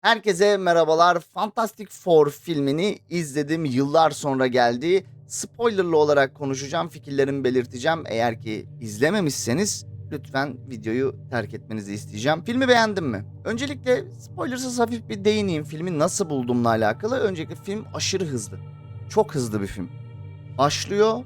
Herkese merhabalar. Fantastic Four filmini izledim. Yıllar sonra geldi. Spoilerlı olarak konuşacağım, fikirlerimi belirteceğim. Eğer ki izlememişseniz lütfen videoyu terk etmenizi isteyeceğim. Filmi beğendim mi? Öncelikle spoilersız hafif bir değineyim. Filmi nasıl bulduğumla alakalı. Öncelikle film aşırı hızlı. Çok hızlı bir film. Başlıyor.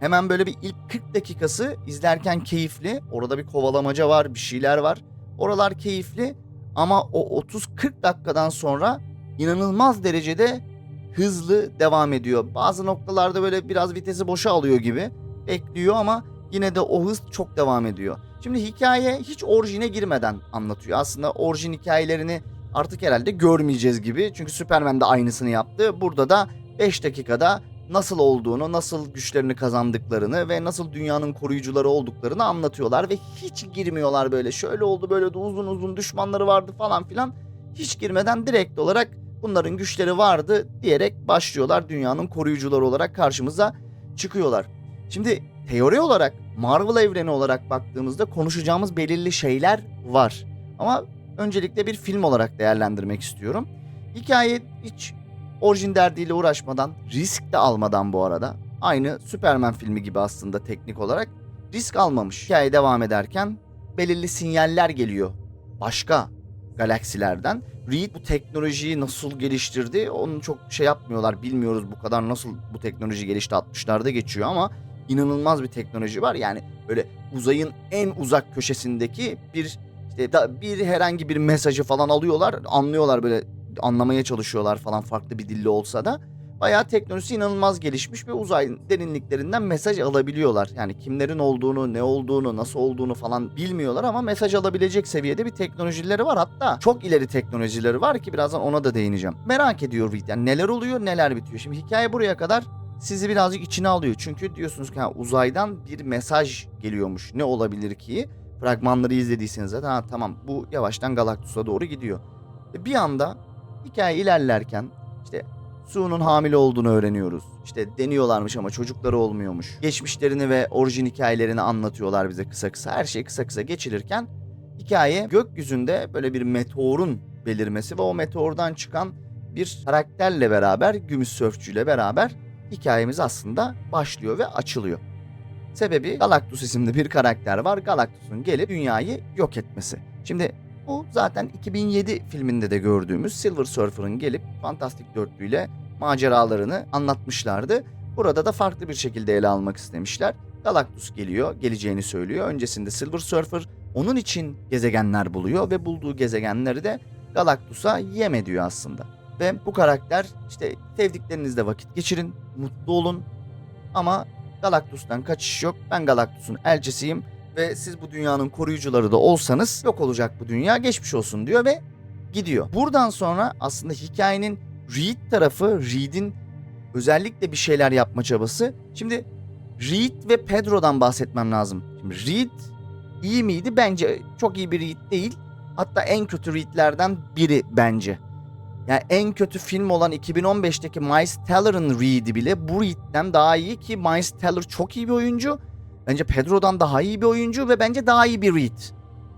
Hemen böyle bir ilk 40 dakikası izlerken keyifli. Orada bir kovalamaca var, bir şeyler var. Oralar keyifli. Ama o 30-40 dakikadan sonra inanılmaz derecede hızlı devam ediyor. Bazı noktalarda böyle biraz vitesi boşa alıyor gibi bekliyor ama yine de o hız çok devam ediyor. Şimdi hikaye hiç orijine girmeden anlatıyor. Aslında orijin hikayelerini artık herhalde görmeyeceğiz gibi. Çünkü Superman de aynısını yaptı. Burada da 5 dakikada nasıl olduğunu, nasıl güçlerini kazandıklarını ve nasıl dünyanın koruyucuları olduklarını anlatıyorlar ve hiç girmiyorlar böyle. Şöyle oldu böyle de uzun uzun düşmanları vardı falan filan. Hiç girmeden direkt olarak bunların güçleri vardı diyerek başlıyorlar. Dünyanın koruyucuları olarak karşımıza çıkıyorlar. Şimdi teori olarak Marvel evreni olarak baktığımızda konuşacağımız belirli şeyler var. Ama öncelikle bir film olarak değerlendirmek istiyorum. Hikaye hiç orijin derdiyle uğraşmadan, risk de almadan bu arada. Aynı Superman filmi gibi aslında teknik olarak risk almamış. Hikaye devam ederken belirli sinyaller geliyor. Başka galaksilerden. Reed bu teknolojiyi nasıl geliştirdi onu çok şey yapmıyorlar. Bilmiyoruz bu kadar nasıl bu teknoloji gelişti 60'larda geçiyor ama inanılmaz bir teknoloji var. Yani böyle uzayın en uzak köşesindeki bir işte bir herhangi bir mesajı falan alıyorlar, anlıyorlar böyle anlamaya çalışıyorlar falan farklı bir dilli olsa da bayağı teknolojisi inanılmaz gelişmiş ve uzay derinliklerinden mesaj alabiliyorlar. Yani kimlerin olduğunu, ne olduğunu, nasıl olduğunu falan bilmiyorlar ama mesaj alabilecek seviyede bir teknolojileri var. Hatta çok ileri teknolojileri var ki birazdan ona da değineceğim. Merak ediyor. Yani neler oluyor, neler bitiyor. Şimdi hikaye buraya kadar sizi birazcık içine alıyor. Çünkü diyorsunuz ki ha, uzaydan bir mesaj geliyormuş. Ne olabilir ki? Fragmanları izlediyseniz zaten ha, tamam bu yavaştan Galactus'a doğru gidiyor. Bir anda hikaye ilerlerken işte Su'nun hamile olduğunu öğreniyoruz. İşte deniyorlarmış ama çocukları olmuyormuş. Geçmişlerini ve orijin hikayelerini anlatıyorlar bize kısa kısa. Her şey kısa kısa geçilirken hikaye gökyüzünde böyle bir meteorun belirmesi ve o meteordan çıkan bir karakterle beraber, Gümüş Sörfçüyle beraber hikayemiz aslında başlıyor ve açılıyor. Sebebi Galactus isimli bir karakter var. Galactus'un gelip dünyayı yok etmesi. Şimdi bu zaten 2007 filminde de gördüğümüz Silver Surfer'ın gelip Fantastic Dörtlü ile maceralarını anlatmışlardı. Burada da farklı bir şekilde ele almak istemişler. Galactus geliyor, geleceğini söylüyor. Öncesinde Silver Surfer onun için gezegenler buluyor ve bulduğu gezegenleri de Galactus'a yem ediyor aslında. Ve bu karakter işte sevdiklerinizle vakit geçirin, mutlu olun ama Galactus'tan kaçış yok. Ben Galactus'un elçisiyim ve siz bu dünyanın koruyucuları da olsanız yok olacak bu dünya geçmiş olsun diyor ve gidiyor. Buradan sonra aslında hikayenin Reed tarafı Reed'in özellikle bir şeyler yapma çabası. Şimdi Reed ve Pedro'dan bahsetmem lazım. Şimdi Reed iyi miydi? Bence çok iyi bir Reed değil. Hatta en kötü Reed'lerden biri bence. Yani en kötü film olan 2015'teki Miles Teller'ın Reed'i bile bu Reed'den daha iyi ki Miles Teller çok iyi bir oyuncu. Bence Pedro'dan daha iyi bir oyuncu ve bence daha iyi bir Reed.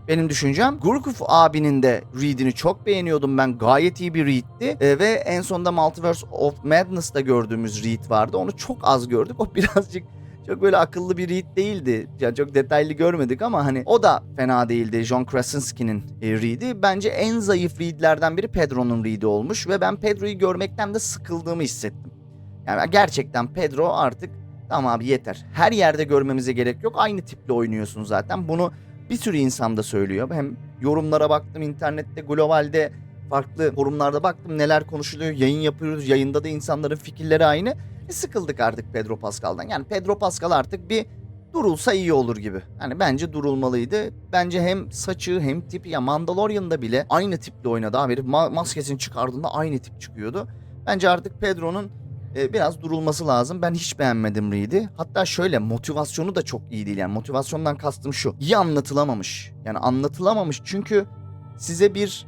Benim düşüncem. Gurkuf abinin de Reed'ini çok beğeniyordum ben. Gayet iyi bir Reed'ti. E, ve en sonunda Multiverse of Madness'ta gördüğümüz Reed vardı. Onu çok az gördük. O birazcık çok böyle akıllı bir Reed değildi. Yani çok detaylı görmedik ama hani o da fena değildi. John Krasinski'nin e, Reed'i. Bence en zayıf Reed'lerden biri Pedro'nun Reed'i olmuş ve ben Pedro'yu görmekten de sıkıldığımı hissettim. Yani gerçekten Pedro artık tamam abi yeter. Her yerde görmemize gerek yok. Aynı tiple oynuyorsun zaten. Bunu bir sürü insan da söylüyor. Hem yorumlara baktım internette, globalde farklı forumlarda baktım neler konuşuluyor. Yayın yapıyoruz. Yayında da insanların fikirleri aynı. E, sıkıldık artık Pedro Pascal'dan. Yani Pedro Pascal artık bir durulsa iyi olur gibi. Yani bence durulmalıydı. Bence hem saçı hem tipi ya Mandalorian'da bile aynı tiple oynadı abi. Ma- maskesini çıkardığında aynı tip çıkıyordu. Bence artık Pedro'nun e, biraz durulması lazım. Ben hiç beğenmedim Reed'i. Hatta şöyle motivasyonu da çok iyi değil. Yani motivasyondan kastım şu. İyi anlatılamamış. Yani anlatılamamış çünkü size bir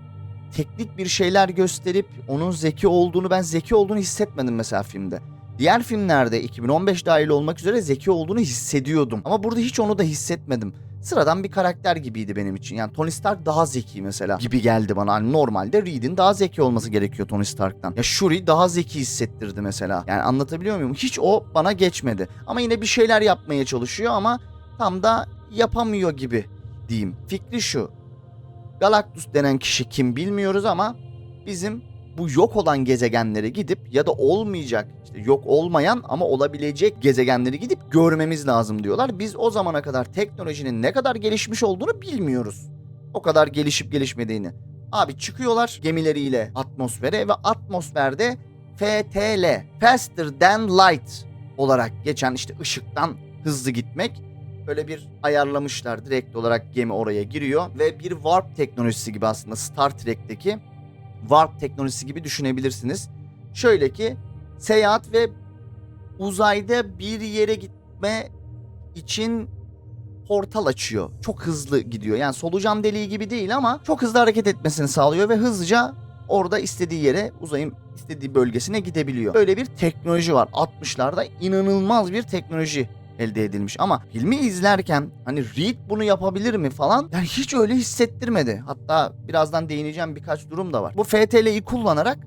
teknik bir şeyler gösterip onun zeki olduğunu ben zeki olduğunu hissetmedim mesela filmde. Diğer filmlerde 2015 dahil olmak üzere zeki olduğunu hissediyordum. Ama burada hiç onu da hissetmedim. Sıradan bir karakter gibiydi benim için. Yani Tony Stark daha zeki mesela gibi geldi bana. Hani normalde Reed'in daha zeki olması gerekiyor Tony Stark'tan. Ya Shuri daha zeki hissettirdi mesela. Yani anlatabiliyor muyum? Hiç o bana geçmedi. Ama yine bir şeyler yapmaya çalışıyor ama tam da yapamıyor gibi diyeyim. Fikri şu. Galactus denen kişi kim bilmiyoruz ama bizim bu yok olan gezegenlere gidip ya da olmayacak işte yok olmayan ama olabilecek gezegenleri gidip görmemiz lazım diyorlar. Biz o zamana kadar teknolojinin ne kadar gelişmiş olduğunu bilmiyoruz. O kadar gelişip gelişmediğini. Abi çıkıyorlar gemileriyle atmosfere ve atmosferde FTL, Faster Than Light olarak geçen işte ışıktan hızlı gitmek böyle bir ayarlamışlar. Direkt olarak gemi oraya giriyor ve bir warp teknolojisi gibi aslında Star Trek'teki warp teknolojisi gibi düşünebilirsiniz. Şöyle ki seyahat ve uzayda bir yere gitme için portal açıyor. Çok hızlı gidiyor. Yani solucan deliği gibi değil ama çok hızlı hareket etmesini sağlıyor ve hızlıca orada istediği yere uzayın istediği bölgesine gidebiliyor. Böyle bir teknoloji var. 60'larda inanılmaz bir teknoloji elde edilmiş ama filmi izlerken hani Reed bunu yapabilir mi falan yani hiç öyle hissettirmedi. Hatta birazdan değineceğim birkaç durum da var. Bu FTL'yi kullanarak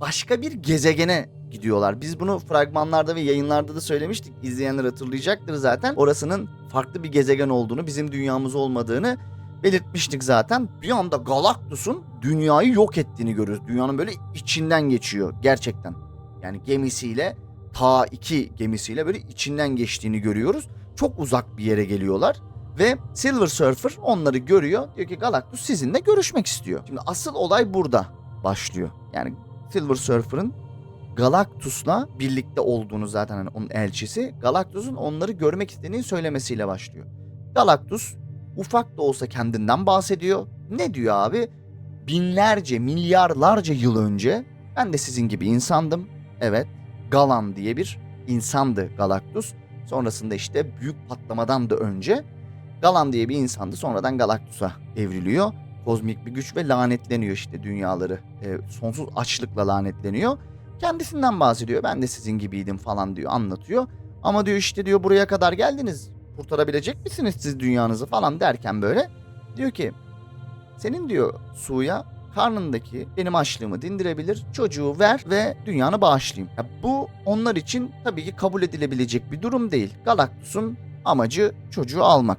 başka bir gezegene gidiyorlar. Biz bunu fragmanlarda ve yayınlarda da söylemiştik. İzleyenler hatırlayacaktır zaten. Orasının farklı bir gezegen olduğunu, bizim dünyamız olmadığını belirtmiştik zaten. Bir anda Galactus'un dünyayı yok ettiğini görüyoruz. Dünyanın böyle içinden geçiyor gerçekten. Yani gemisiyle ta 2 gemisiyle böyle içinden geçtiğini görüyoruz. Çok uzak bir yere geliyorlar ve Silver Surfer onları görüyor. Diyor ki Galactus sizinle görüşmek istiyor. Şimdi asıl olay burada başlıyor. Yani Silver Surfer'ın Galactus'la birlikte olduğunu zaten hani onun elçisi Galactus'un onları görmek istediğini söylemesiyle başlıyor. Galactus ufak da olsa kendinden bahsediyor. Ne diyor abi? Binlerce, milyarlarca yıl önce ben de sizin gibi insandım. Evet, Galan diye bir insandı Galactus. Sonrasında işte büyük patlamadan da önce Galan diye bir insandı. Sonradan Galactus'a evriliyor. Kozmik bir güç ve lanetleniyor işte dünyaları. e, sonsuz açlıkla lanetleniyor. Kendisinden bahsediyor. Ben de sizin gibiydim falan diyor anlatıyor. Ama diyor işte diyor buraya kadar geldiniz. Kurtarabilecek misiniz siz dünyanızı falan derken böyle. Diyor ki senin diyor Su'ya karnındaki benim açlığımı dindirebilir. Çocuğu ver ve dünyanı bağışlayayım. Ya bu onlar için tabii ki kabul edilebilecek bir durum değil. Galactus'un amacı çocuğu almak.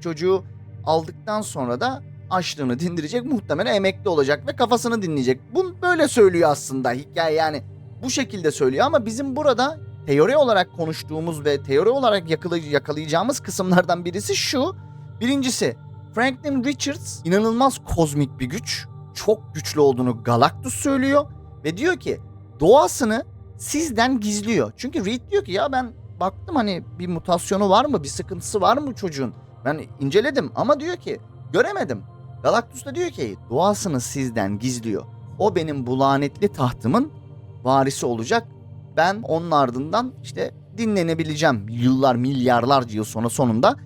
Çocuğu aldıktan sonra da açlığını dindirecek muhtemelen emekli olacak ve kafasını dinleyecek. Bunu böyle söylüyor aslında hikaye yani bu şekilde söylüyor ama bizim burada teori olarak konuştuğumuz ve teori olarak yakala- yakalayacağımız kısımlardan birisi şu. Birincisi Franklin Richards inanılmaz kozmik bir güç. Çok güçlü olduğunu Galactus söylüyor ve diyor ki doğasını sizden gizliyor. Çünkü Reed diyor ki ya ben baktım hani bir mutasyonu var mı bir sıkıntısı var mı çocuğun. Ben inceledim ama diyor ki göremedim. Galactus da diyor ki doğasını sizden gizliyor. O benim bu lanetli tahtımın varisi olacak. Ben onun ardından işte dinlenebileceğim. Yıllar milyarlarca yıl sonra sonunda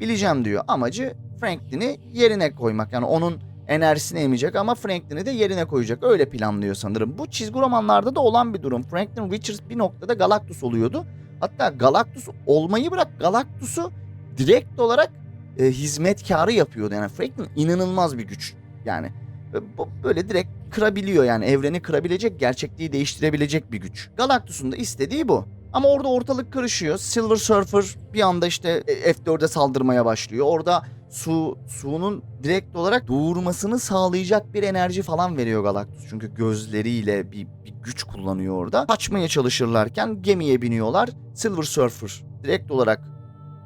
dinlenebileceğim diyor. Amacı Franklin'i yerine koymak. Yani onun enerjisini emecek ama Franklin'i de yerine koyacak. Öyle planlıyor sanırım. Bu çizgi romanlarda da olan bir durum. Franklin Richards bir noktada Galactus oluyordu. Hatta Galactus olmayı bırak Galactus'u direkt olarak e, hizmetkarı yapıyordu. Yani Franklin inanılmaz bir güç. Yani e, böyle direkt kırabiliyor yani evreni kırabilecek, gerçekliği değiştirebilecek bir güç. Galactus'un da istediği bu. Ama orada ortalık karışıyor. Silver Surfer bir anda işte e, F4'e saldırmaya başlıyor. Orada su su'nun direkt olarak doğurmasını sağlayacak bir enerji falan veriyor Galactus. Çünkü gözleriyle bir, bir güç kullanıyor orada. Kaçmaya çalışırlarken gemiye biniyorlar. Silver Surfer direkt olarak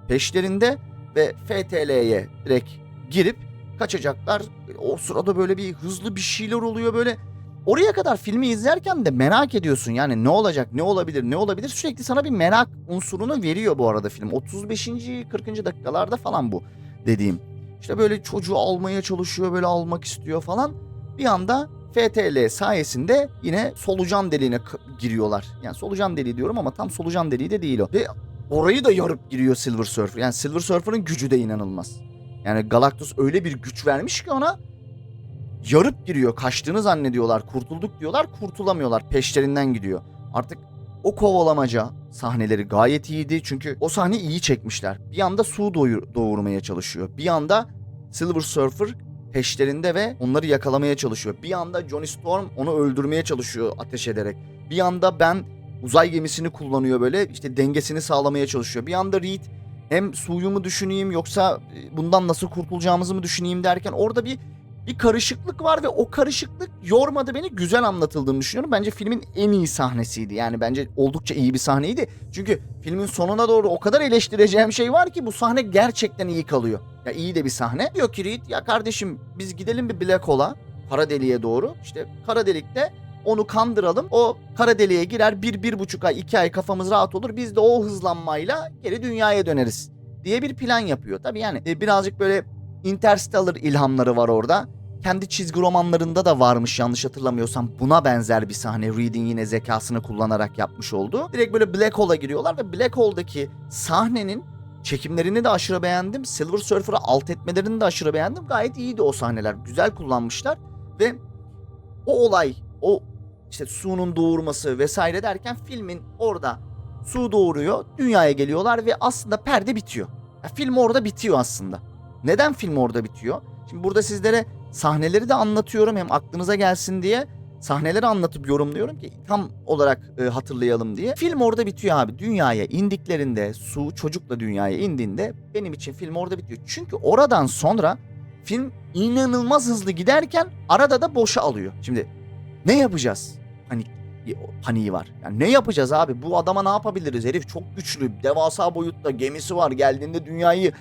peşlerinde ve FTL'ye direkt girip kaçacaklar. O sırada böyle bir hızlı bir şeyler oluyor böyle. Oraya kadar filmi izlerken de merak ediyorsun yani ne olacak, ne olabilir, ne olabilir sürekli sana bir merak unsurunu veriyor bu arada film. 35. 40. dakikalarda falan bu dediğim. İşte böyle çocuğu almaya çalışıyor, böyle almak istiyor falan. Bir anda FTL sayesinde yine solucan deliğine giriyorlar. Yani solucan deliği diyorum ama tam solucan deliği de değil o. Ve orayı da yarıp giriyor Silver Surfer. Yani Silver Surfer'ın gücü de inanılmaz. Yani Galactus öyle bir güç vermiş ki ona yarıp giriyor. Kaçtığını zannediyorlar. Kurtulduk diyorlar. Kurtulamıyorlar. Peşlerinden gidiyor. Artık O kovalamaca sahneleri gayet iyiydi. Çünkü o sahne iyi çekmişler. Bir anda su doğurmaya çalışıyor. Bir anda Silver Surfer peşlerinde ve onları yakalamaya çalışıyor. Bir anda Johnny Storm onu öldürmeye çalışıyor ateş ederek. Bir anda Ben uzay gemisini kullanıyor böyle işte dengesini sağlamaya çalışıyor. Bir anda Reed hem suyu mu düşüneyim yoksa e, bundan nasıl kurtulacağımızı mı düşüneyim derken orada bir bir karışıklık var ve o karışıklık yormadı beni. Güzel anlatıldığını düşünüyorum. Bence filmin en iyi sahnesiydi. Yani bence oldukça iyi bir sahneydi. Çünkü filmin sonuna doğru o kadar eleştireceğim şey var ki bu sahne gerçekten iyi kalıyor. Ya iyi de bir sahne. Diyor ki Reed ya kardeşim biz gidelim bir Black Hole'a. Kara deliğe doğru. İşte kara delikte onu kandıralım. O kara deliğe girer bir, bir buçuk ay, iki ay kafamız rahat olur. Biz de o hızlanmayla geri dünyaya döneriz diye bir plan yapıyor. Tabii yani e, birazcık böyle Interstellar ilhamları var orada. Kendi çizgi romanlarında da varmış yanlış hatırlamıyorsam buna benzer bir sahne Reed'in yine zekasını kullanarak yapmış oldu. Direkt böyle Black Hole'a giriyorlar ve Black Hole'daki sahnenin çekimlerini de aşırı beğendim. Silver Surfer'ı alt etmelerini de aşırı beğendim. Gayet iyiydi o sahneler. Güzel kullanmışlar ve o olay, o işte suyun doğurması vesaire derken filmin orada su doğuruyor, dünyaya geliyorlar ve aslında perde bitiyor. Ya film orada bitiyor aslında. Neden film orada bitiyor? Şimdi burada sizlere sahneleri de anlatıyorum hem aklınıza gelsin diye sahneleri anlatıp yorumluyorum ki tam olarak e, hatırlayalım diye. Film orada bitiyor abi. Dünyaya indiklerinde su çocukla dünyaya indiğinde benim için film orada bitiyor. Çünkü oradan sonra film inanılmaz hızlı giderken arada da boşa alıyor. Şimdi ne yapacağız? Panik paniği var. Yani ne yapacağız abi? Bu adama ne yapabiliriz? Herif çok güçlü, devasa boyutta gemisi var. Geldiğinde dünyayı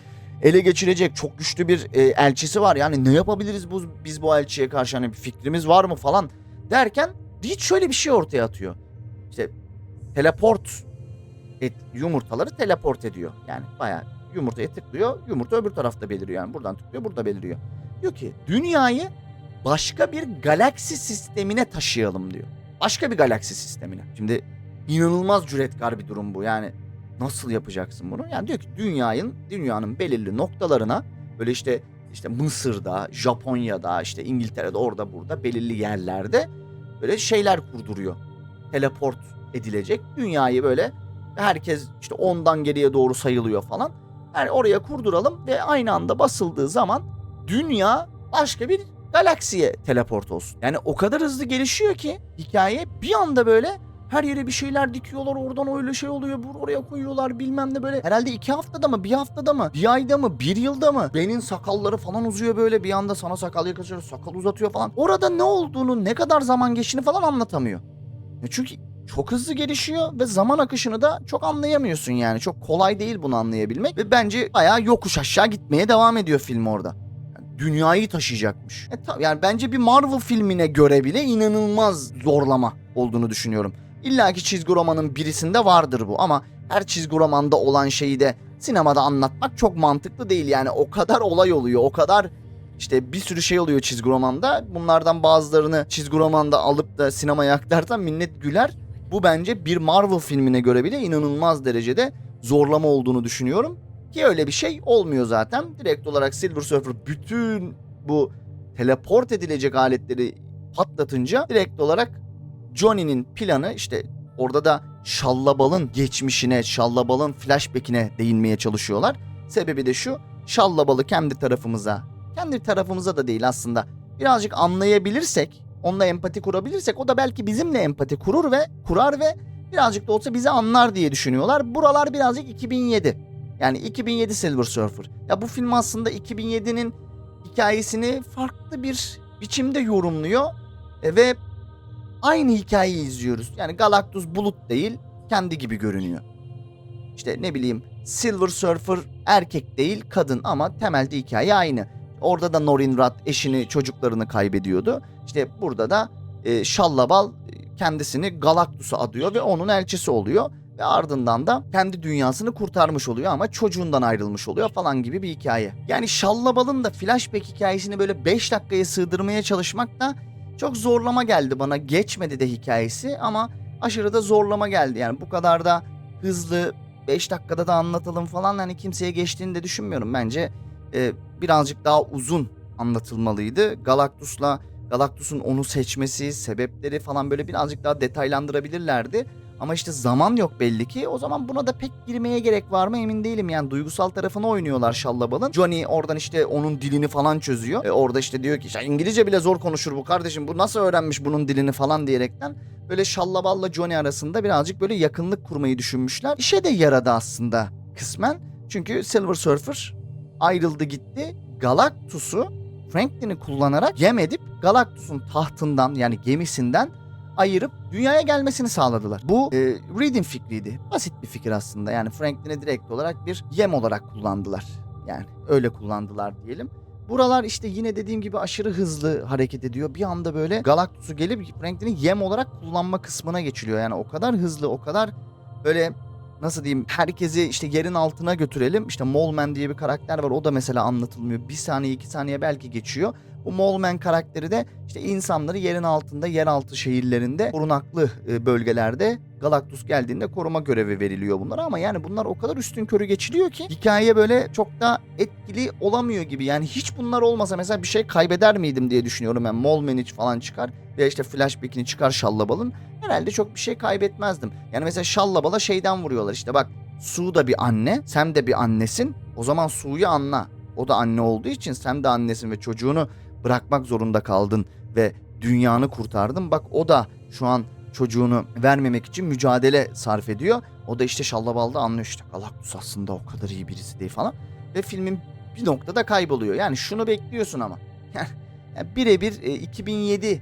ele geçirecek çok güçlü bir e, elçisi var. Yani ne yapabiliriz bu biz bu elçiye karşı hani bir fikrimiz var mı falan derken hiç şöyle bir şey ortaya atıyor. İşte teleport et, yumurtaları teleport ediyor. Yani bayağı yumurtaya tıklıyor. Yumurta öbür tarafta beliriyor. Yani buradan tıklıyor burada beliriyor. Diyor ki dünyayı başka bir galaksi sistemine taşıyalım diyor. Başka bir galaksi sistemine. Şimdi inanılmaz cüretkar bir durum bu. Yani nasıl yapacaksın bunu? Yani diyor ki dünyanın dünyanın belirli noktalarına böyle işte işte Mısır'da, Japonya'da, işte İngiltere'de orada burada belirli yerlerde böyle şeyler kurduruyor. Teleport edilecek. Dünyayı böyle herkes işte ondan geriye doğru sayılıyor falan. Yani oraya kurduralım ve aynı anda basıldığı zaman dünya başka bir galaksiye teleport olsun. Yani o kadar hızlı gelişiyor ki hikaye bir anda böyle her yere bir şeyler dikiyorlar oradan öyle şey oluyor bur oraya koyuyorlar bilmem ne böyle. Herhalde iki haftada mı bir haftada mı bir ayda mı bir yılda mı benim sakalları falan uzuyor böyle bir anda sana sakal yakışıyor sakal uzatıyor falan. Orada ne olduğunu ne kadar zaman geçtiğini falan anlatamıyor. Ya çünkü çok hızlı gelişiyor ve zaman akışını da çok anlayamıyorsun yani. Çok kolay değil bunu anlayabilmek ve bence bayağı yokuş aşağı gitmeye devam ediyor film orada. Yani dünyayı taşıyacakmış. E, yani bence bir Marvel filmine göre bile inanılmaz zorlama olduğunu düşünüyorum. İlla ki çizgi romanın birisinde vardır bu ama her çizgi romanda olan şeyi de sinemada anlatmak çok mantıklı değil. Yani o kadar olay oluyor, o kadar işte bir sürü şey oluyor çizgi romanda. Bunlardan bazılarını çizgi romanda alıp da sinemaya aktarsan millet güler. Bu bence bir Marvel filmine göre bile inanılmaz derecede zorlama olduğunu düşünüyorum. Ki öyle bir şey olmuyor zaten. Direkt olarak Silver Surfer bütün bu teleport edilecek aletleri patlatınca direkt olarak Johnny'nin planı işte orada da Şallabal'ın geçmişine, Şallabal'ın flashback'ine değinmeye çalışıyorlar. Sebebi de şu, Şallabal'ı kendi tarafımıza, kendi tarafımıza da değil aslında birazcık anlayabilirsek, onunla empati kurabilirsek o da belki bizimle empati kurur ve kurar ve birazcık da olsa bizi anlar diye düşünüyorlar. Buralar birazcık 2007. Yani 2007 Silver Surfer. Ya bu film aslında 2007'nin hikayesini farklı bir biçimde yorumluyor E, ve aynı hikayeyi izliyoruz. Yani Galactus bulut değil, kendi gibi görünüyor. İşte ne bileyim Silver Surfer erkek değil kadın ama temelde hikaye aynı. Orada da Norin Rath eşini çocuklarını kaybediyordu. İşte burada da e, Şallabal e, kendisini Galactus'a adıyor ve onun elçisi oluyor. Ve ardından da kendi dünyasını kurtarmış oluyor ama çocuğundan ayrılmış oluyor falan gibi bir hikaye. Yani Şallabal'ın da flashback hikayesini böyle 5 dakikaya sığdırmaya çalışmak da çok zorlama geldi bana. Geçmedi de hikayesi ama aşırı da zorlama geldi. Yani bu kadar da hızlı 5 dakikada da anlatalım falan hani kimseye geçtiğini de düşünmüyorum. Bence e, birazcık daha uzun anlatılmalıydı. Galactus'la Galactus'un onu seçmesi, sebepleri falan böyle birazcık daha detaylandırabilirlerdi. Ama işte zaman yok belli ki. O zaman buna da pek girmeye gerek var mı emin değilim. Yani duygusal tarafını oynuyorlar Şallabal'ın. Johnny oradan işte onun dilini falan çözüyor. E orada işte diyor ki "Ya İngilizce bile zor konuşur bu kardeşim. Bu nasıl öğrenmiş bunun dilini falan diyerekten. Böyle Şallabal'la Johnny arasında birazcık böyle yakınlık kurmayı düşünmüşler. İşe de yaradı aslında kısmen. Çünkü Silver Surfer ayrıldı gitti. Galactus'u Franklin'i kullanarak yem edip Galactus'un tahtından yani gemisinden ayırıp dünyaya gelmesini sağladılar. Bu e, Reed'in fikriydi. Basit bir fikir aslında. Yani Franklin'i direkt olarak bir yem olarak kullandılar. Yani öyle kullandılar diyelim. Buralar işte yine dediğim gibi aşırı hızlı hareket ediyor. Bir anda böyle Galactus'u gelip Franklin'i yem olarak kullanma kısmına geçiliyor. Yani o kadar hızlı, o kadar böyle nasıl diyeyim herkesi işte yerin altına götürelim. İşte Mole diye bir karakter var. O da mesela anlatılmıyor. Bir saniye, iki saniye belki geçiyor. Bu Mole karakteri de işte insanları yerin altında, yeraltı şehirlerinde, korunaklı e, bölgelerde Galactus geldiğinde koruma görevi veriliyor bunlara ama yani bunlar o kadar üstün körü geçiliyor ki hikaye böyle çok da etkili olamıyor gibi. Yani hiç bunlar olmasa mesela bir şey kaybeder miydim diye düşünüyorum. Yani Mole hiç falan çıkar veya işte Flashback'ini çıkar Şallabal'ın. Herhalde çok bir şey kaybetmezdim. Yani mesela Şallabal'a şeyden vuruyorlar işte bak Su da bir anne, sen de bir annesin. O zaman Su'yu anla. O da anne olduğu için sen de annesin ve çocuğunu bırakmak zorunda kaldın ve dünyanı kurtardın. Bak o da şu an çocuğunu vermemek için mücadele sarf ediyor. O da işte Şallabal'da anlıyor işte Galactus aslında o kadar iyi birisi değil falan. Ve filmin bir noktada kayboluyor. Yani şunu bekliyorsun ama. Yani, birebir e, 2007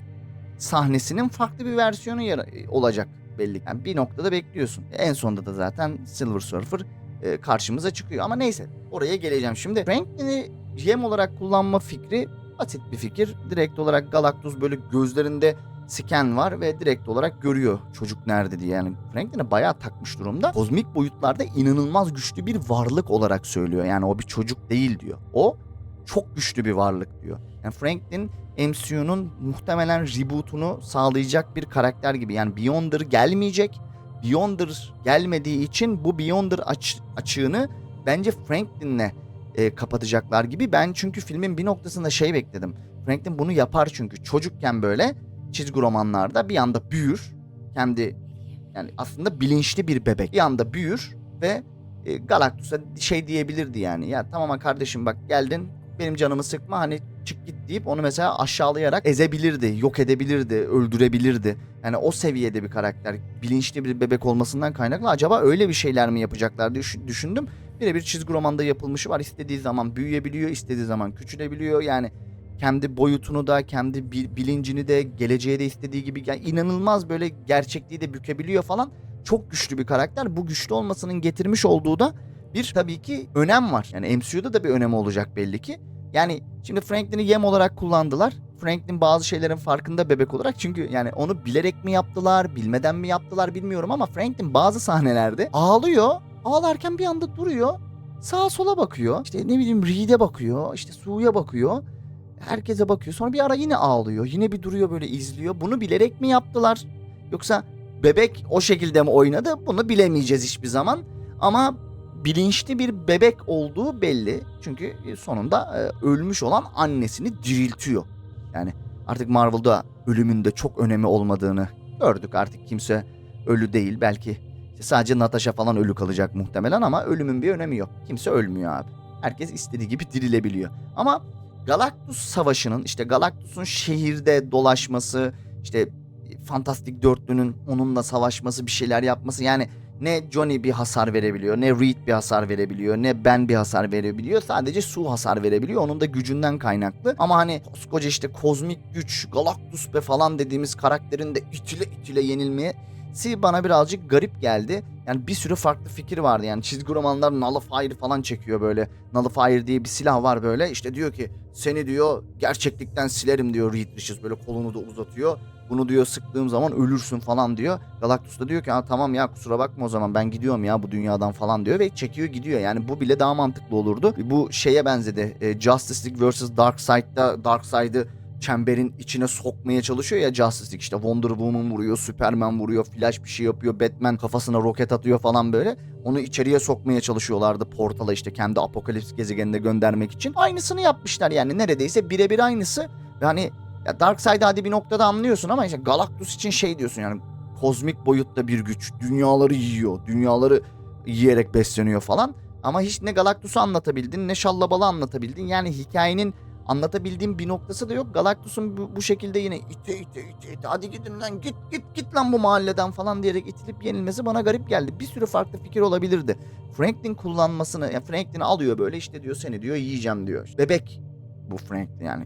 sahnesinin farklı bir versiyonu e, olacak belli. Yani bir noktada bekliyorsun. En sonunda da zaten Silver Surfer e, karşımıza çıkıyor. Ama neyse oraya geleceğim şimdi. Franklin'i yem olarak kullanma fikri basit bir fikir. Direkt olarak Galactus böyle gözlerinde scan var ve direkt olarak görüyor çocuk nerede diye. Yani Franklin'e bayağı takmış durumda. Kozmik boyutlarda inanılmaz güçlü bir varlık olarak söylüyor. Yani o bir çocuk değil diyor. O çok güçlü bir varlık diyor. Yani Franklin MCU'nun muhtemelen reboot'unu sağlayacak bir karakter gibi. Yani Beyonder gelmeyecek. Beyonder gelmediği için bu Beyonder aç- açığını bence Franklin'le e, kapatacaklar gibi. Ben çünkü filmin bir noktasında şey bekledim. Franklin bunu yapar çünkü çocukken böyle çizgi romanlarda bir anda büyür. Kendi yani aslında bilinçli bir bebek. Bir anda büyür ve e, Galactus'a şey diyebilirdi yani. Ya tamam kardeşim bak geldin benim canımı sıkma hani çık git deyip onu mesela aşağılayarak ezebilirdi, yok edebilirdi, öldürebilirdi. Yani o seviyede bir karakter. Bilinçli bir bebek olmasından kaynaklı acaba öyle bir şeyler mi yapacaklar diye düş- düşündüm. Birebir çizgi romanda yapılmışı var. İstediği zaman büyüyebiliyor, istediği zaman küçülebiliyor. Yani kendi boyutunu da, kendi bi- bilincini de, geleceğe de istediği gibi yani inanılmaz böyle gerçekliği de bükebiliyor falan. Çok güçlü bir karakter. Bu güçlü olmasının getirmiş olduğu da bir tabii ki önem var. Yani MCU'da da bir önemi olacak belli ki. Yani şimdi Franklin'i yem olarak kullandılar. Franklin bazı şeylerin farkında bebek olarak çünkü yani onu bilerek mi yaptılar, bilmeden mi yaptılar bilmiyorum ama Franklin bazı sahnelerde ağlıyor. Ağlarken bir anda duruyor. Sağa sola bakıyor. İşte ne bileyim Reed'e bakıyor. işte Su'ya bakıyor. Herkese bakıyor. Sonra bir ara yine ağlıyor. Yine bir duruyor böyle izliyor. Bunu bilerek mi yaptılar? Yoksa bebek o şekilde mi oynadı? Bunu bilemeyeceğiz hiçbir zaman. Ama bilinçli bir bebek olduğu belli. Çünkü sonunda e, ölmüş olan annesini diriltiyor. Yani artık Marvel'da ölümün de çok önemi olmadığını gördük. Artık kimse ölü değil. Belki işte sadece Natasha falan ölü kalacak muhtemelen ama ölümün bir önemi yok. Kimse ölmüyor abi. Herkes istediği gibi dirilebiliyor. Ama Galactus Savaşı'nın işte Galactus'un şehirde dolaşması, işte Fantastik Dörtlü'nün onunla savaşması, bir şeyler yapması yani ne Johnny bir hasar verebiliyor, ne Reed bir hasar verebiliyor, ne Ben bir hasar verebiliyor. Sadece Su hasar verebiliyor. Onun da gücünden kaynaklı. Ama hani koskoca işte kozmik güç, Galactus be falan dediğimiz karakterin de itile itile yenilmesi bana birazcık garip geldi. Yani bir sürü farklı fikir vardı. Yani çizgi romanlar Nullifier falan çekiyor böyle. Nullifier diye bir silah var böyle. İşte diyor ki seni diyor gerçeklikten silerim diyor Reed Richards böyle kolunu da uzatıyor. Bunu diyor sıktığım zaman ölürsün falan diyor. Galactus da diyor ki ha, tamam ya kusura bakma o zaman ben gidiyorum ya bu dünyadan falan diyor ve çekiyor gidiyor. Yani bu bile daha mantıklı olurdu. Bu şeye benzedi. E, Justice League vs. Darkseid'da Darkseid'ı çemberin içine sokmaya çalışıyor ya Justice League işte Wonder Woman vuruyor, Superman vuruyor, Flash bir şey yapıyor, Batman kafasına roket atıyor falan böyle. Onu içeriye sokmaya çalışıyorlardı portala işte kendi apokalips gezegenine göndermek için. Aynısını yapmışlar yani neredeyse birebir aynısı. Yani ya Darkseid'i hadi bir noktada anlıyorsun ama işte Galactus için şey diyorsun yani kozmik boyutta bir güç. Dünyaları yiyor. Dünyaları yiyerek besleniyor falan. Ama hiç ne Galactus'u anlatabildin ne Şallabal'ı anlatabildin. Yani hikayenin anlatabildiğim bir noktası da yok. Galactus'un bu, bu şekilde yine ite ite ite ite hadi gidin lan git git git lan bu mahalleden falan diyerek itilip yenilmesi bana garip geldi. Bir sürü farklı fikir olabilirdi. Franklin kullanmasını, ya Franklin alıyor böyle işte diyor seni diyor yiyeceğim diyor. Bebek bu Franklin yani.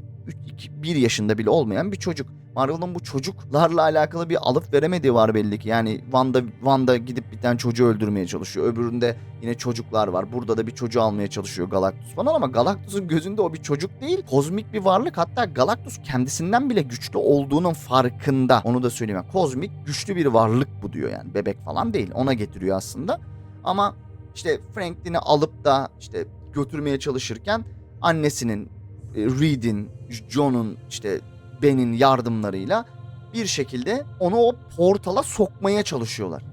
1 yaşında bile olmayan bir çocuk. Marvel'ın bu çocuklarla alakalı bir alıp veremediği var belli ki. Yani Wanda, Wanda gidip bir tane çocuğu öldürmeye çalışıyor. Öbüründe yine çocuklar var. Burada da bir çocuğu almaya çalışıyor Galactus falan ama Galactus'un gözünde o bir çocuk değil. Kozmik bir varlık. Hatta Galactus kendisinden bile güçlü olduğunun farkında. Onu da söyleyeyim. Yani kozmik güçlü bir varlık bu diyor yani. Bebek falan değil. Ona getiriyor aslında. Ama işte Franklin'i alıp da işte götürmeye çalışırken annesinin e, Reed'in, John'un işte Ben'in yardımlarıyla bir şekilde onu o portala sokmaya çalışıyorlar.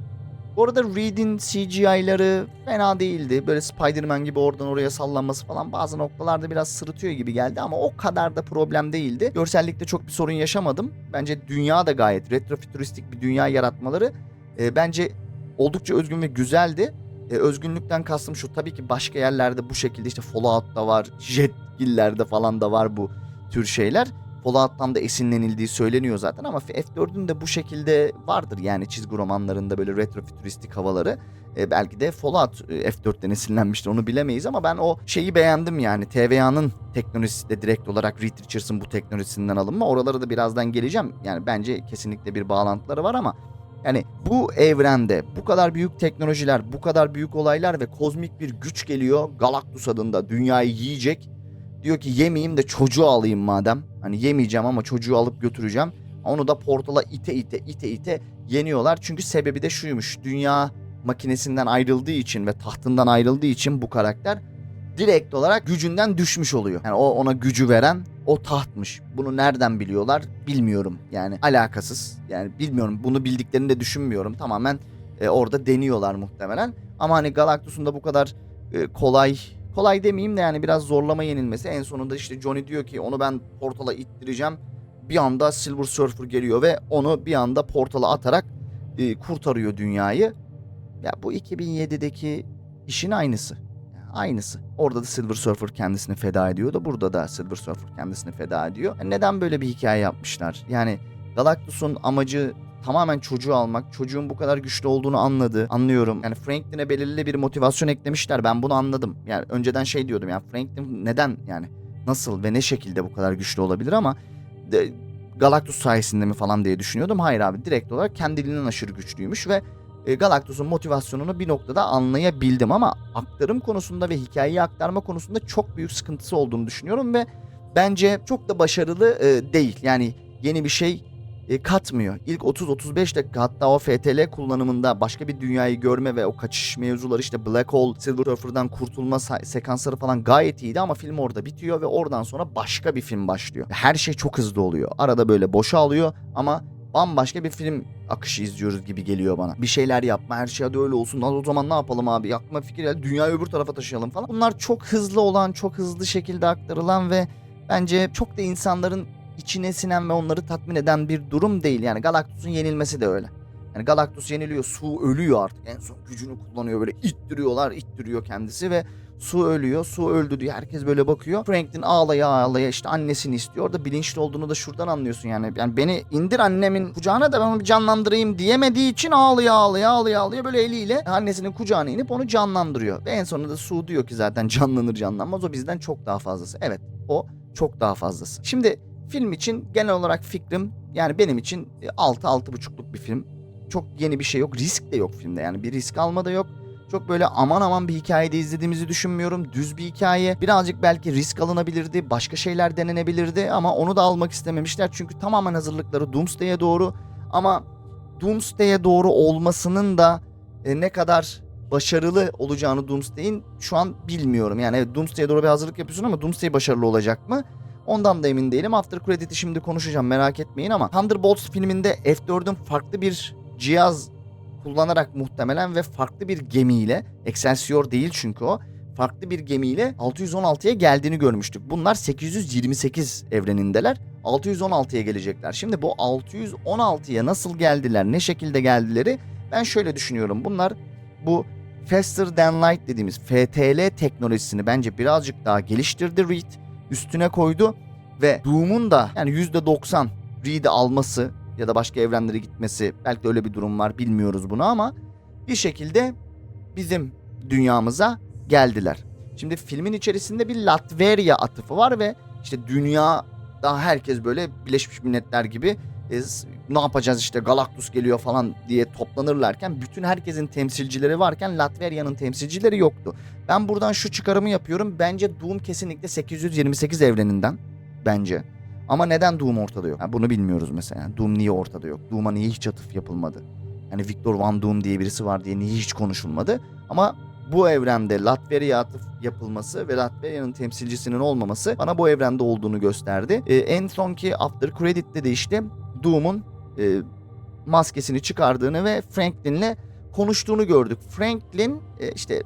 Bu arada Reed'in CGI'ları fena değildi. Böyle Spider-Man gibi oradan oraya sallanması falan bazı noktalarda biraz sırıtıyor gibi geldi ama o kadar da problem değildi. Görsellikte çok bir sorun yaşamadım. Bence dünya da gayet retrofütüristik bir dünya yaratmaları e, bence oldukça özgün ve güzeldi. E, özgünlükten kastım şu tabii ki başka yerlerde bu şekilde işte Fallout'ta var, Jetgiller'de falan da var bu tür şeyler. Fallout'tan da esinlenildiği söyleniyor zaten ama F4'ün de bu şekilde vardır yani çizgi romanlarında böyle retrofütüristik havaları. E, belki de Fallout e, F4'ten esinlenmiştir onu bilemeyiz ama ben o şeyi beğendim yani TVA'nın teknolojisi de direkt olarak Reed Richards'ın bu teknolojisinden alınma. Oralara da birazdan geleceğim. Yani bence kesinlikle bir bağlantıları var ama yani bu evrende bu kadar büyük teknolojiler, bu kadar büyük olaylar ve kozmik bir güç geliyor. Galactus adında dünyayı yiyecek. Diyor ki yemeyeyim de çocuğu alayım madem. Hani yemeyeceğim ama çocuğu alıp götüreceğim. Onu da portala ite ite ite ite yeniyorlar. Çünkü sebebi de şuymuş. Dünya makinesinden ayrıldığı için ve tahtından ayrıldığı için bu karakter direkt olarak gücünden düşmüş oluyor. Yani o ona gücü veren o tahtmış. Bunu nereden biliyorlar bilmiyorum. Yani alakasız. Yani bilmiyorum. Bunu bildiklerini de düşünmüyorum. Tamamen e, orada deniyorlar muhtemelen. Ama hani Galactus'un da bu kadar e, kolay kolay demeyeyim de yani biraz zorlama yenilmesi. En sonunda işte Johnny diyor ki onu ben portala ittireceğim. Bir anda Silver Surfer geliyor ve onu bir anda portala atarak e, kurtarıyor dünyayı. Ya bu 2007'deki işin aynısı. Aynısı. Orada da Silver Surfer kendisini feda ediyordu. Burada da Silver Surfer kendisini feda ediyor. Neden böyle bir hikaye yapmışlar? Yani Galactus'un amacı tamamen çocuğu almak. Çocuğun bu kadar güçlü olduğunu anladı. Anlıyorum. Yani Franklin'e belirli bir motivasyon eklemişler. Ben bunu anladım. Yani önceden şey diyordum yani Franklin neden yani nasıl ve ne şekilde bu kadar güçlü olabilir ama de, Galactus sayesinde mi falan diye düşünüyordum. Hayır abi direkt olarak kendiliğinden aşırı güçlüymüş ve e, Galactus'un motivasyonunu bir noktada anlayabildim ama aktarım konusunda ve hikayeyi aktarma konusunda çok büyük sıkıntısı olduğunu düşünüyorum ve bence çok da başarılı e, değil. Yani yeni bir şey e, katmıyor. İlk 30-35 dakika hatta o FTL kullanımında başka bir dünyayı görme ve o kaçış mevzuları işte Black Hole, Silver Surfer'dan kurtulma sekansları falan gayet iyiydi ama film orada bitiyor ve oradan sonra başka bir film başlıyor. Her şey çok hızlı oluyor. Arada böyle boşa alıyor ama bambaşka bir film akışı izliyoruz gibi geliyor bana. Bir şeyler yapma her şey hadi öyle olsun. O zaman ne yapalım abi? Aklıma fikir geldi. Dünyayı öbür tarafa taşıyalım falan. Bunlar çok hızlı olan, çok hızlı şekilde aktarılan ve bence çok da insanların içine sinen ve onları tatmin eden bir durum değil. Yani Galactus'un yenilmesi de öyle. Yani Galactus yeniliyor, Su ölüyor artık. En son gücünü kullanıyor böyle ittiriyorlar, ittiriyor kendisi ve Su ölüyor, Su öldü diyor. Herkes böyle bakıyor. Franklin ağlaya ağlaya işte annesini istiyor. Orada bilinçli olduğunu da şuradan anlıyorsun yani. Yani beni indir annemin kucağına da ben onu canlandırayım diyemediği için ağlaya ağlaya ağlaya ağlaya böyle eliyle annesinin kucağına inip onu canlandırıyor. Ve en sonunda Su diyor ki zaten canlanır canlanmaz o bizden çok daha fazlası. Evet o çok daha fazlası. Şimdi film için genel olarak fikrim yani benim için 6-6.5'luk bir film. Çok yeni bir şey yok. Risk de yok filmde yani bir risk alma da yok. Çok böyle aman aman bir hikayede izlediğimizi düşünmüyorum. Düz bir hikaye. Birazcık belki risk alınabilirdi. Başka şeyler denenebilirdi ama onu da almak istememişler. Çünkü tamamen hazırlıkları Doomsday'e doğru. Ama Doomsday'e doğru olmasının da e, ne kadar başarılı olacağını Doomsday'in şu an bilmiyorum. Yani evet Doomsday'e doğru bir hazırlık yapıyorsun ama Doomsday başarılı olacak mı? Ondan da emin değilim. After Credit'i şimdi konuşacağım merak etmeyin ama Thunderbolts filminde F4'ün farklı bir cihaz kullanarak muhtemelen ve farklı bir gemiyle Excelsior değil çünkü o farklı bir gemiyle 616'ya geldiğini görmüştük. Bunlar 828 evrenindeler. 616'ya gelecekler. Şimdi bu 616'ya nasıl geldiler, ne şekilde geldileri ben şöyle düşünüyorum. Bunlar bu Faster Than Light dediğimiz FTL teknolojisini bence birazcık daha geliştirdi Reed. Üstüne koydu ve Doom'un da yani %90 Reed'i alması ya da başka evrenlere gitmesi belki de öyle bir durum var bilmiyoruz bunu ama bir şekilde bizim dünyamıza geldiler. Şimdi filmin içerisinde bir Latveria atıfı var ve işte dünya daha herkes böyle Birleşmiş Milletler gibi e, ne yapacağız işte Galactus geliyor falan diye toplanırlarken bütün herkesin temsilcileri varken Latveria'nın temsilcileri yoktu. Ben buradan şu çıkarımı yapıyorum. Bence Doom kesinlikle 828 evreninden bence. Ama neden Doom ortada yok? Ha, bunu bilmiyoruz mesela. Doom niye ortada yok? Doom'a niye hiç atıf yapılmadı? Hani Victor Van Doom diye birisi var diye niye hiç konuşulmadı? Ama bu evrende Latveria atıf yapılması ve Latveria'nın temsilcisinin olmaması bana bu evrende olduğunu gösterdi. Ee, en sonki After Credit'te de işte Doom'un e, maskesini çıkardığını ve Franklin'le konuştuğunu gördük. Franklin e, işte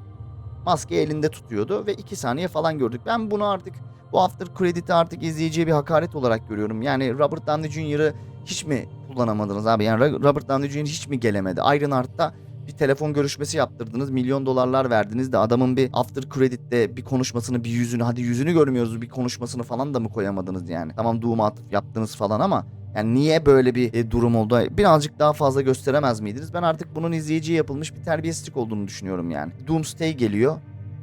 maske elinde tutuyordu ve iki saniye falan gördük. Ben bunu artık bu After Credit'i artık izleyiciye bir hakaret olarak görüyorum. Yani Robert Downey Jr.'ı hiç mi kullanamadınız abi? Yani Robert Downey Jr. hiç mi gelemedi? Ironheart'ta bir telefon görüşmesi yaptırdınız. Milyon dolarlar verdiniz de adamın bir after credit'te bir konuşmasını bir yüzünü hadi yüzünü görmüyoruz bir konuşmasını falan da mı koyamadınız yani? Tamam Doom'a atıf yaptınız falan ama yani niye böyle bir e, durum oldu? Birazcık daha fazla gösteremez miydiniz? Ben artık bunun izleyiciye yapılmış bir terbiyesizlik olduğunu düşünüyorum yani. Doomsday geliyor.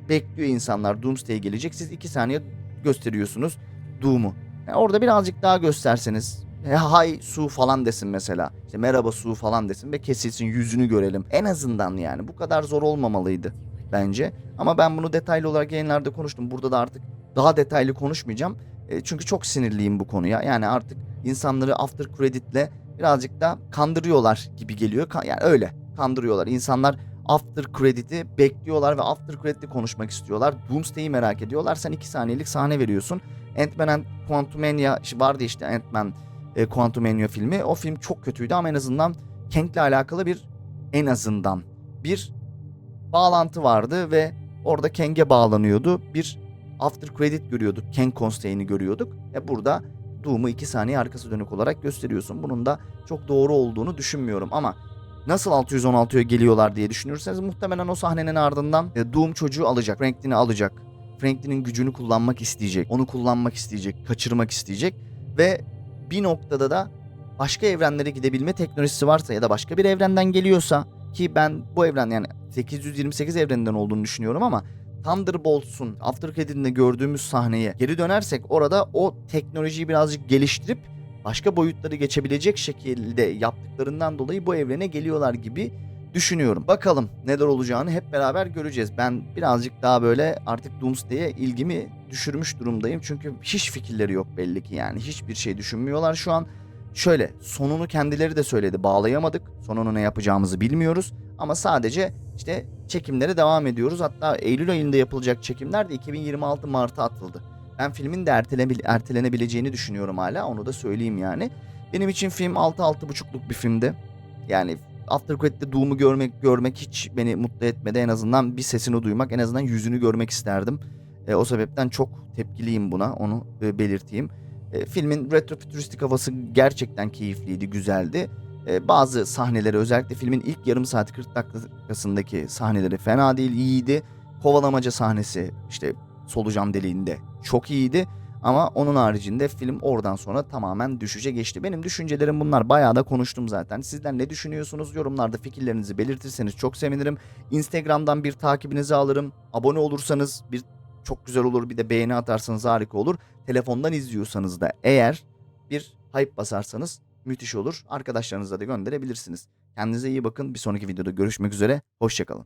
Bekliyor insanlar Doomsday gelecek. Siz iki saniye gösteriyorsunuz Doom'u. Yani orada birazcık daha gösterseniz e, hay su falan desin mesela. İşte merhaba su falan desin ve kesilsin yüzünü görelim. En azından yani bu kadar zor olmamalıydı bence. Ama ben bunu detaylı olarak yayınlarda konuştum. Burada da artık daha detaylı konuşmayacağım. E, çünkü çok sinirliyim bu konuya. Yani artık insanları after credit'le birazcık da kandırıyorlar gibi geliyor. Yani öyle kandırıyorlar. İnsanlar after credit'i bekliyorlar ve after credit'le konuşmak istiyorlar. Doomsday'i merak ediyorlar. Sen 2 saniyelik sahne veriyorsun. Ant-Man and Quantumania vardı işte Ant-Man e, Quantumania filmi. O film çok kötüydü ama en azından Kang'le alakalı bir en azından bir bağlantı vardı ve orada Kang'e bağlanıyordu. Bir after credit görüyorduk. Kang Constant'ine'i görüyorduk. E burada Doom'u 2 saniye arkası dönük olarak gösteriyorsun. Bunun da çok doğru olduğunu düşünmüyorum ama nasıl 616'ya geliyorlar diye düşünürseniz muhtemelen o sahnenin ardından e, Doom çocuğu alacak. Franklin'i alacak. Franklin'in gücünü kullanmak isteyecek. Onu kullanmak isteyecek. Kaçırmak isteyecek. Ve bir noktada da başka evrenlere gidebilme teknolojisi varsa ya da başka bir evrenden geliyorsa ki ben bu evren yani 828 evreninden olduğunu düşünüyorum ama Thunderbolts'un After Credit'inde gördüğümüz sahneye geri dönersek orada o teknolojiyi birazcık geliştirip başka boyutları geçebilecek şekilde yaptıklarından dolayı bu evrene geliyorlar gibi düşünüyorum. Bakalım neler olacağını hep beraber göreceğiz. Ben birazcık daha böyle artık Doomsday'e ilgimi düşürmüş durumdayım. Çünkü hiç fikirleri yok belli ki yani. Hiçbir şey düşünmüyorlar şu an. Şöyle sonunu kendileri de söyledi. Bağlayamadık. Sonunu ne yapacağımızı bilmiyoruz. Ama sadece işte çekimlere devam ediyoruz. Hatta Eylül ayında yapılacak çekimler de 2026 Mart'a atıldı. Ben filmin de ertelenebil- ertelenebileceğini düşünüyorum hala. Onu da söyleyeyim yani. Benim için film 6-6,5'luk bir filmdi. Yani After Credit'te Doom'u görmek görmek hiç beni mutlu etmedi. En azından bir sesini duymak, en azından yüzünü görmek isterdim. E, o sebepten çok tepkiliyim buna. Onu e, belirteyim. E, filmin retrofütüristik havası gerçekten keyifliydi, güzeldi. E, bazı sahneleri özellikle filmin ilk yarım saati 40 dakikasındaki sahneleri fena değil, iyiydi. Kovalamaca sahnesi işte solucan deliğinde çok iyiydi. Ama onun haricinde film oradan sonra tamamen düşüşe geçti. Benim düşüncelerim bunlar. Bayağı da konuştum zaten. Sizler ne düşünüyorsunuz? Yorumlarda fikirlerinizi belirtirseniz çok sevinirim. Instagram'dan bir takibinizi alırım. Abone olursanız bir çok güzel olur. Bir de beğeni atarsanız harika olur. Telefondan izliyorsanız da eğer bir hype basarsanız müthiş olur. Arkadaşlarınıza da gönderebilirsiniz. Kendinize iyi bakın. Bir sonraki videoda görüşmek üzere. Hoşçakalın.